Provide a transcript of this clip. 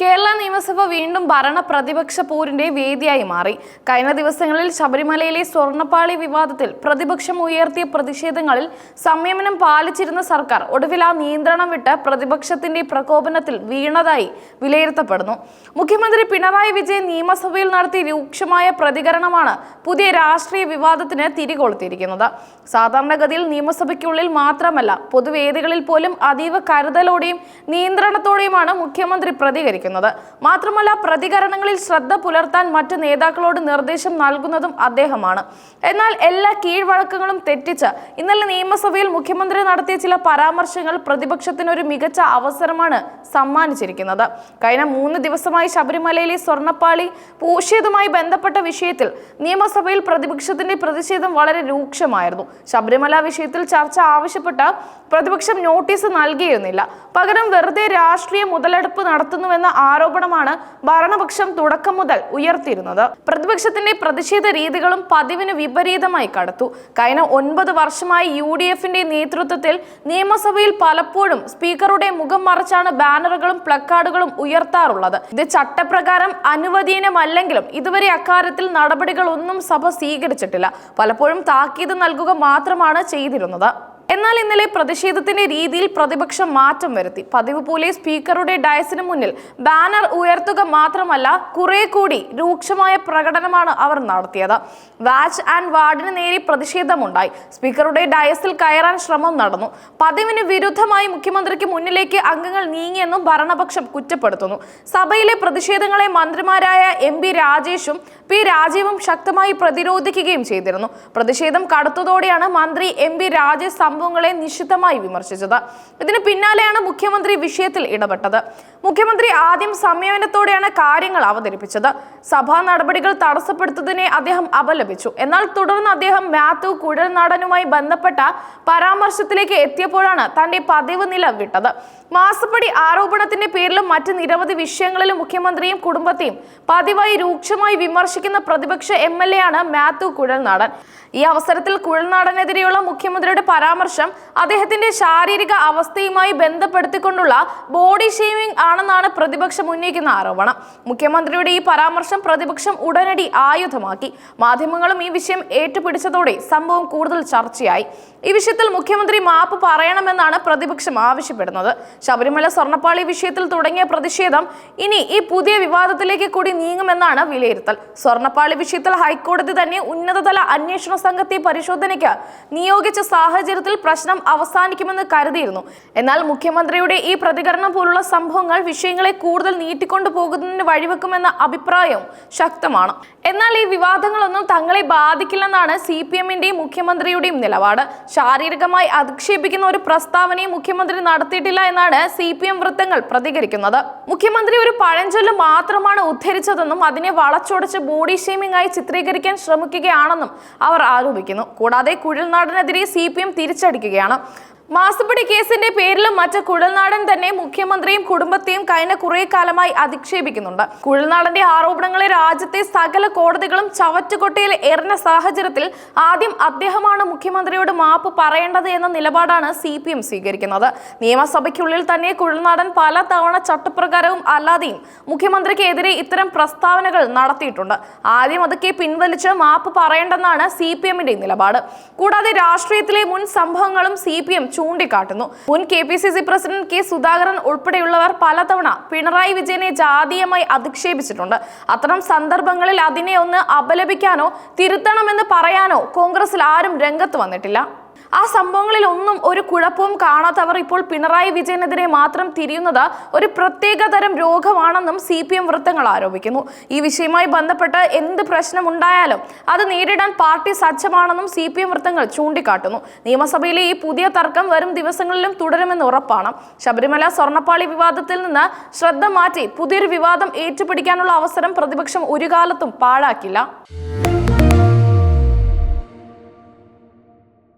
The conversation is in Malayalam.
കേരള നിയമസഭ വീണ്ടും ഭരണ പ്രതിപക്ഷ പോരിന്റെ വേദിയായി മാറി. കഴിഞ്ഞ ദിവസങ്ങളിൽ ശബരിമലയിലെ സ്വർണപ്പാളി വിവാദത്തിൽ പ്രതിപക്ഷം ഉയർത്തിയ പ്രതിഷേധങ്ങളിൽ സംയമനം പാലിച്ചിരുന്ന സർക്കാർ ഒടുവിൽ ആ നിയന്ത്രണം വിട്ട് പ്രതിപക്ഷത്തിന്റെ പ്രകോപനത്തിൽ വീണതായി വിലയിരുത്തപ്പെടുന്നു. മുഖ്യമന്ത്രി പിണറായി വിജയൻ നിയമസഭയിൽ നടത്തിയ രൂക്ഷമായ പ്രതികരണമാണ് പുതിയ രാഷ്ട്രീയ വിവാദത്തിന് തിരികൊളുത്തിയിരിക്കുന്നത്. സാധാരണഗതിയിൽ നിയമസഭയ്ക്കുള്ളിൽ മാത്രമല്ല പൊതുവേദികളിൽ പോലും അതീവ കരുതലോടെയും നിയന്ത്രണത്തോടെയുമാണ് മുഖ്യമന്ത്രി പ്രതികരിക്കുന്നത്. മാത്രമല്ല പ്രതികരണങ്ങളിൽ ശ്രദ്ധ പുലർത്താൻ മറ്റു നേതാക്കളോട് നിർദ്ദേശം നൽകുന്നതും അദ്ദേഹമാണ്. എന്നാൽ എല്ലാ കീഴ്വഴക്കങ്ങളും തെറ്റിച്ച് ഇന്നലെ നിയമസഭയിൽ മുഖ്യമന്ത്രി നടത്തിയ ചില പരാമർശങ്ങൾ പ്രതിപക്ഷത്തിന് ഒരു മികച്ച അവസരമാണ് സമ്മാനിച്ചിരിക്കുന്നത്. കഴിഞ്ഞ മൂന്ന് ദിവസമായി ശബരിമലയിലെ സ്വർണപ്പാളി പൂശിയതുമായി ബന്ധപ്പെട്ട വിഷയത്തിൽ നിയമസഭയിൽ പ്രതിപക്ഷത്തിന്റെ പ്രതിഷേധം വളരെ രൂക്ഷമായിരുന്നു. ശബരിമല വിഷയത്തിൽ ചർച്ച ആവശ്യപ്പെട്ട പ്രതിപക്ഷം നോട്ടീസ് നൽകിയിരുന്നില്ല. പകരം വെറുതെ രാഷ്ട്രീയ മുതലെടുപ്പ് നടത്തുന്നുവെന്ന ആരോപണമാണ് ഭരണപക്ഷം തുടക്കം മുതൽ ഉയർത്തിയിരുന്നത്. പ്രതിപക്ഷത്തിന്റെ പ്രതിഷേധ രീതികളും പതിവിന് വിപരീതമായി കടത്തു. കഴിഞ്ഞ ഒൻപത് വർഷമായി യു ഡി എഫിന്റെ നേതൃത്വത്തിൽ നിയമസഭയിൽ പലപ്പോഴും സ്പീക്കറുടെ മുഖം മറച്ചാണ് ബാനറുകളും പ്ലക്കാർഡുകളും ഉയർത്താറുള്ളത്. ഇത് ചട്ടപ്രകാരം അനുവദീനമല്ലെങ്കിലും ഇതുവരെ അക്കാര്യത്തിൽ നടപടികളൊന്നും സഭ സ്വീകരിച്ചിട്ടില്ല. പലപ്പോഴും താക്കീത് നൽകുക മാത്രമാണ് ചെയ്തിരുന്നത്. എന്നാൽ ഇന്നലെ പ്രതിഷേധത്തിന്റെ രീതിയിൽ പ്രതിപക്ഷം മാറ്റം വരുത്തി. പതിവ് പോലെ സ്പീക്കറുടെ ഡയസിന് മുന്നിൽ ബാനർ ഉയർത്തുക മാത്രമല്ല കുറെ കൂടി രൂക്ഷമായ പ്രകടനമാണ് അവർ നടത്തിയത്. വാച്ച് ആൻഡ് വാർഡിന് നേരെ പ്രതിഷേധമുണ്ടായി. സ്പീക്കറുടെ ഡയസിൽ കയറാൻ ശ്രമം നടന്നു. പതിവിന് വിരുദ്ധമായി മുഖ്യമന്ത്രിക്ക് മുന്നിലേക്ക് അംഗങ്ങൾ നീങ്ങിയെന്നും ഭരണപക്ഷം കുറ്റപ്പെടുത്തുന്നു. സഭയിലെ പ്രതിഷേധങ്ങളെ മന്ത്രിമാരായ എം പി രാജേഷും പി രാജീവും ശക്തമായി പ്രതിരോധിക്കുകയും ചെയ്തിരുന്നു. പ്രതിഷേധം കടുത്തതോടെയാണ് മന്ത്രി എം പി രാജേഷ് സംഭവങ്ങളെ നിശിതമായി വിമർശിച്ചത്. ഇതിന് പിന്നാലെയാണ് മുഖ്യമന്ത്രി വിഷയത്തിൽ ഇടപെട്ടത്. മുഖ്യമന്ത്രി ആദ്യം സംയമനത്തോടെയാണ് കാര്യങ്ങൾ അവതരിപ്പിച്ചത്. സഭാ നടപടികൾ തടസ്സപ്പെടുത്തതിനെ അദ്ദേഹം അപലപിച്ചു. എന്നാൽ തുടർന്ന് അദ്ദേഹം മാത്യു കുഴൽനാടനുമായി ബന്ധപ്പെട്ട പരാമർശത്തിലേക്ക് എത്തിയപ്പോഴാണ് തന്റെ പതിവ് നില വിട്ടത്. മാസപ്പടി ആരോപണത്തിന്റെ പേരിലും മറ്റ് നിരവധി വിഷയങ്ങളിലും മുഖ്യമന്ത്രിയും കുടുംബത്തെയും പതിവായി രൂക്ഷമായി വിമർശിക്കുന്ന പ്രതിപക്ഷ എം എൽ എ ആണ് മാത്യു കുഴൽനാടൻ. ഈ അവസരത്തിൽ കുഴൽനാടനെതിരെയുള്ള മുഖ്യമന്ത്രിയുടെ പരാമർശം അദ്ദേഹത്തിന്റെ ശാരീരിക അവസ്ഥയുമായി ബന്ധപ്പെടുത്തിക്കൊണ്ടുള്ള ബോഡി ഷെയ്മിംഗ് ആണെന്നാണ് പ്രതിപക്ഷം ഉന്നയിക്കുന്ന ആരോപണം. മുഖ്യമന്ത്രിയുടെ ഈ പരാമർശം പ്രതിപക്ഷം ഉടനടി ആയുധമാക്കി. മാധ്യമങ്ങളും ഈ വിഷയം ഏറ്റുപിടിച്ചതോടെ സംഭവം കൂടുതൽ ചർച്ചയായി. ഈ വിഷയത്തിൽ മുഖ്യമന്ത്രി മാപ്പ് പറയണമെന്നാണ് പ്രതിപക്ഷം ആവശ്യപ്പെടുന്നത്. ശബരിമല സ്വർണപ്പാളി വിഷയത്തിൽ തുടങ്ങിയ പ്രതിഷേധം ഇനി ഈ പുതിയ വിവാദത്തിലേക്ക് കൂടി നീങ്ങുമെന്നാണ് വിലയിരുത്തൽ. സ്വർണപ്പാളി വിഷയത്തിൽ ഹൈക്കോടതി തന്നെ ഉന്നതതല അന്വേഷണ സംഘത്തെ പരിശോധനയ്ക്ക് നിയോഗിച്ച സാഹചര്യത്തിൽ പ്രശ്നം അവസാനിക്കുമെന്ന് കരുതിയിരുന്നു. എന്നാൽ മുഖ്യമന്ത്രിയുടെ ഈ പ്രതികരണം പോലുള്ള സംഭവങ്ങൾ വിഷയങ്ങളെ കൂടുതൽ നീട്ടിക്കൊണ്ടു പോകുന്നതിന് വഴിവെക്കുമെന്ന അഭിപ്രായവും ശക്തമാണ്. എന്നാൽ ഈ വിവാദങ്ങളൊന്നും തങ്ങളെ ബാധിക്കില്ലെന്നാണ് സി പി എമ്മിന്റെയും മുഖ്യമന്ത്രിയുടെയും നിലപാട്. ശാരീരികമായി അധിക്ഷേപിക്കുന്ന ഒരു പ്രസ്താവനയും മുഖ്യമന്ത്രി നടത്തിയിട്ടില്ല എന്നാണ് സി പി എം വൃത്തങ്ങൾ പ്രതികരിക്കുന്നത്. മുഖ്യമന്ത്രി ഒരു പഴഞ്ചൊല്ല് മാത്രമാണ് ഉദ്ധരിച്ചതെന്നും അതിനെ വളച്ചൊടിച്ച് ബോഡി ഷേമിംഗ് ആയി ചിത്രീകരിക്കാൻ ശ്രമിക്കുകയാണെന്നും അവർ ആരോപിക്കുന്നു. കൂടാതെ കുഴൽനാടനെതിരെ സി പി എം തിരിച്ചടിക്കുകയാണ്. മാസപ്പടി കേസിന്റെ പേരിലും മറ്റ് കുഴൽനാടൻ തന്നെ മുഖ്യമന്ത്രിയും കുടുംബത്തെയും കഴിഞ്ഞ കുറെ കാലമായി അധിക്ഷേപിക്കുന്നുണ്ട്. കുഴൽനാടന്റെ ആരോപണങ്ങളെ രാജ്യത്തെ സകല കോടതികളും ചവറ്റുകൊട്ടയിൽ എറിഞ്ഞ സാഹചര്യത്തിൽ ആദ്യം അദ്ദേഹമാണ് മുഖ്യമന്ത്രിയോട് മാപ്പ് പറയേണ്ടത് എന്ന നിലപാടാണ് സി പി എം സ്വീകരിക്കുന്നത്. നിയമസഭയ്ക്കുള്ളിൽ തന്നെ കുഴൽനാടൻ പല തവണ ചട്ടപ്രകാരവും അല്ലാതെയും മുഖ്യമന്ത്രിക്കെതിരെ ഇത്തരം പ്രസ്താവനകൾ നടത്തിയിട്ടുണ്ട്. ആദ്യം അതൊക്കെ പിൻവലിച്ച് മാപ്പ് പറയേണ്ടെന്നാണ് സി പി എമ്മിന്റെ നിലപാട്. കൂടാതെ രാഷ്ട്രീയത്തിലെ മുൻ സംഭവങ്ങളും സി പി എം ചൂണ്ടിക്കാട്ടുന്നു. മുൻ K P C C president K Sudhakaran ഉൾപ്പെടെയുള്ളവർ പലതവണ പിണറായി വിജയനെ ജാതീയമായി അധിക്ഷേപിച്ചിട്ടുണ്ട്. അത്തരം സന്ദർഭങ്ങളിൽ അതിനെ ഒന്ന് അപലപിക്കാനോ തിരുത്തണമെന്ന് പറയാനോ കോൺഗ്രസിൽ ആരും രംഗത്ത് വന്നിട്ടില്ല. ആ സംഭവങ്ങളിൽ ഒന്നും ഒരു കുഴപ്പവും കാണാത്തവർ ഇപ്പോൾ പിണറായി വിജയനെതിരെ മാത്രം തിരിയുന്നത് ഒരു പ്രത്യേക തരം രോഗമാണെന്നും സി പി എം വൃത്തങ്ങൾ ആരോപിക്കുന്നു. ഈ വിഷയവുമായി ബന്ധപ്പെട്ട് എന്ത് പ്രശ്നമുണ്ടായാലും അത് നേരിടാൻ പാർട്ടി സജ്ജമാണെന്നും സി പി എം വൃത്തങ്ങൾ ചൂണ്ടിക്കാട്ടുന്നു. നിയമസഭയിലെ ഈ പുതിയ തർക്കം വരും ദിവസങ്ങളിലും തുടരുമെന്ന് ഉറപ്പാണ്. ശബരിമല സ്വർണപ്പാളി വിവാദത്തിൽ നിന്ന് ശ്രദ്ധ മാറ്റി പുതിയൊരു വിവാദം ഏറ്റുപിടിക്കാനുള്ള അവസരം പ്രതിപക്ഷം ഒരു കാലത്തും പാഴാക്കില്ല.